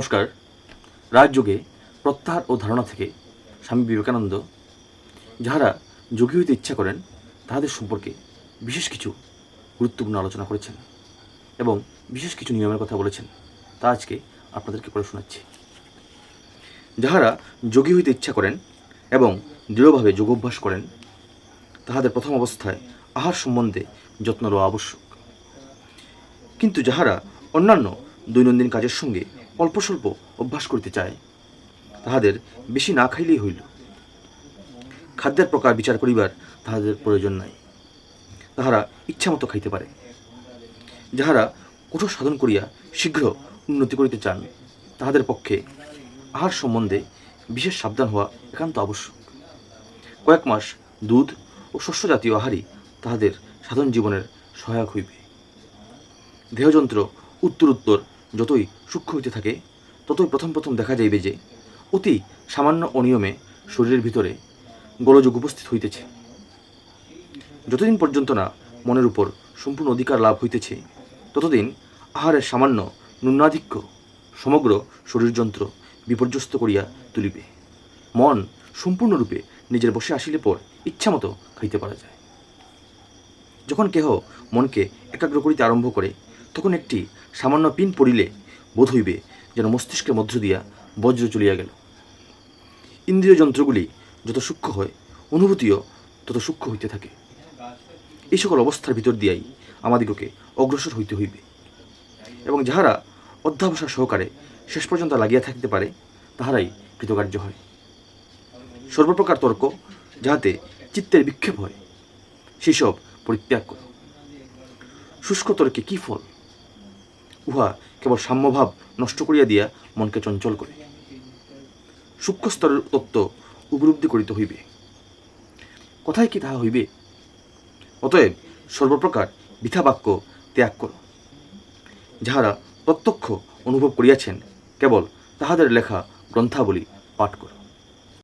নমস্কার। রাজযোগে প্রত্যাহার ও ধারণা থেকে স্বামী বিবেকানন্দ, যাহারা যোগী হইতে ইচ্ছা করেন, তাহাদের সম্পর্কে বিশেষ কিছু গুরুত্বপূর্ণ আলোচনা করেছেন এবং বিশেষ কিছু নিয়মের কথা বলেছেন, তা আজকে আপনাদেরকে পড়ে শোনাচ্ছি। যাহারা যোগী হইতে ইচ্ছা করেন এবং দৃঢ়ভাবে যোগ অভ্যাস করেন, তাহাদের প্রথম অবস্থায় আহার সম্বন্ধে যত্ন লওয়া আবশ্যক। কিন্তু যাহারা অন্যান্য দৈনন্দিন কাজের সঙ্গে অল্প স্বল্প অভ্যাস করিতে চায়। তাহাদের বেশি না খাইলেই হইল। খাদ্যের প্রকার বিচার করিবার তাহাদের প্রয়োজন নাই। তাহারা ইচ্ছামতো খাইতে পারে। যাহারা কঠোর সাধন করিয়া শীঘ্র উন্নতি করিতে চান, তাহাদের পক্ষে আহার সম্বন্ধে বিশেষ সাবধান হওয়া একান্ত আবশ্যক। কয়েক মাস দুধ ও শস্য জাতীয় আহারই তাহাদের সাধন জীবনের সহায়ক হইবে। দেহযন্ত্র উত্তর উত্তর যতই সূক্ষ্ম হইতে থাকে, ততই প্রথম প্রথম দেখা যাইবে যে, অতি সামান্য অনিয়মে শরীরের ভিতরে গোলযোগ উপস্থিত হইতেছে। যতদিন পর্যন্ত না মনের উপর সম্পূর্ণ অধিকার লাভ হইতেছে, ততদিন আহারের সামান্য ন্যূনাধিক্য সমগ্র শরীরযন্ত্র বিপর্যস্ত করিয়া তুলিবে। মন সম্পূর্ণরূপে নিজের বসে আসিলে পর ইচ্ছামতো খাইতে পারা যায়। যখন কেহ মনকে একাগ্র করিতে আরম্ভ করে তখন একটি সামান্য পিন পড়িলে বোধ হইবে যেন মস্তিষ্কের মধ্য দিয়া বজ্র চলিয়া গেল। ইন্দ্রিয় যন্ত্রগুলি যত সূক্ষ্ম হয়, অনুভূতিও তত সূক্ষ্ম হইতে থাকে। এই সকল অবস্থার ভিতর দিয়াই আমাদিগকে অগ্রসর হইতে হইবে। এবং যাহারা অধ্যাবসা সহকারে শেষ পর্যন্ত লাগিয়া থাকিতে পারে, তাহারাই কৃতকার্য হয়। সর্বপ্রকার তর্ক যাহাতে চিত্তের বিক্ষেপ হয় সেসব পরিত্যাগ করো। শুষ্ক তর্কে কি ফল? উহা কেবল সাম্যভাব নষ্ট করিয়া দিয়া মনকে চঞ্চল করে। সূক্ষ্ম স্তরের তত্ত্ব উপলব্ধি করিতে হইবে। কথায় কি তাহা হইবে? অতএব সর্বপ্রকার বৃথা বাক্য ত্যাগ করো। যাহারা প্রত্যক্ষ অনুভব করিয়াছেন, কেবল তাহাদের লেখা গ্রন্থাবলী পাঠ করো।